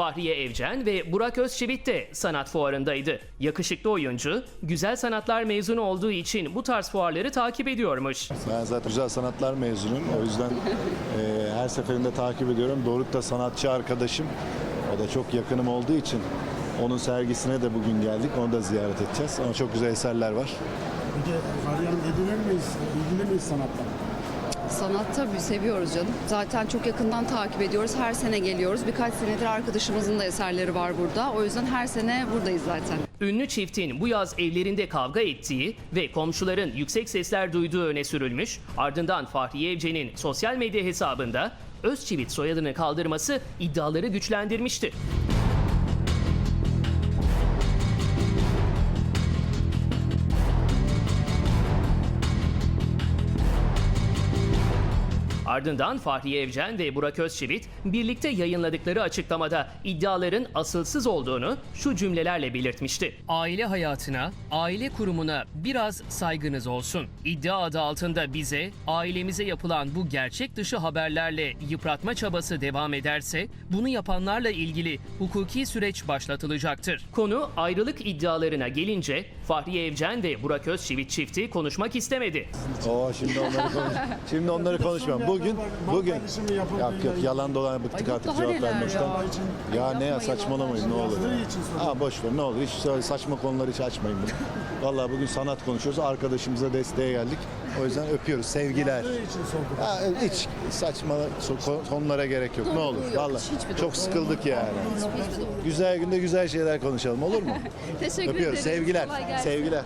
Fahriye Evcen ve Burak Özçivit de sanat fuarındaydı. Yakışıklı oyuncu, güzel sanatlar mezunu olduğu için bu tarz fuarları takip ediyormuş. Ben zaten güzel sanatlar mezunuyum. O yüzden e, her seferinde takip ediyorum. Doruk da sanatçı arkadaşım. O da çok yakınım olduğu için onun sergisine de bugün geldik. Onu da ziyaret edeceğiz. Ama çok güzel eserler var. Peki Fahriye Hanım edilir miyiz, ilgili miyiz sanatla? Sanat tabii seviyoruz canım. Zaten çok yakından takip ediyoruz. Her sene geliyoruz. Birkaç senedir arkadaşımızın da eserleri var burada. O yüzden her sene buradayız zaten. Ünlü çiftin bu yaz evlerinde kavga ettiği ve komşuların yüksek sesler duyduğu öne sürülmüş. Ardından Fahriye Evcen'in sosyal medya hesabında Özçivit soyadını kaldırması iddiaları güçlendirmişti. Ardından Fahriye Evcen ve Burak Özçivit birlikte yayınladıkları açıklamada iddiaların asılsız olduğunu şu cümlelerle belirtmişti. Aile hayatına, aile kurumuna biraz saygınız olsun. İddia adı altında bize, ailemize yapılan bu gerçek dışı haberlerle yıpratma çabası devam ederse bunu yapanlarla ilgili hukuki süreç başlatılacaktır. Konu ayrılık iddialarına gelince Fahriye Evcen ve Burak Özçivit çifti konuşmak istemedi. Oo şimdi onları konuş. Şimdi onları konuşmam. Bugün bugün yok yok yalan dolan bıktık Ay, artık cevap vermekten. ya. Ya ne ya saçmalamayın ne olur. Ha boş ver ne olur hiç öyle saçma konuları hiç açmayın bunu. Vallahi bugün sanat konuşuyoruz. Arkadaşımıza desteğe geldik. O yüzden öpüyoruz. Sevgiler. Ha, hiç saçma konulara gerek yok. Ne olur. Vallahi çok sıkıldık yani. Güzel günde güzel şeyler konuşalım olur mu? Teşekkür Öpüyoruz. ederim. Sevgiler. Sevgiler.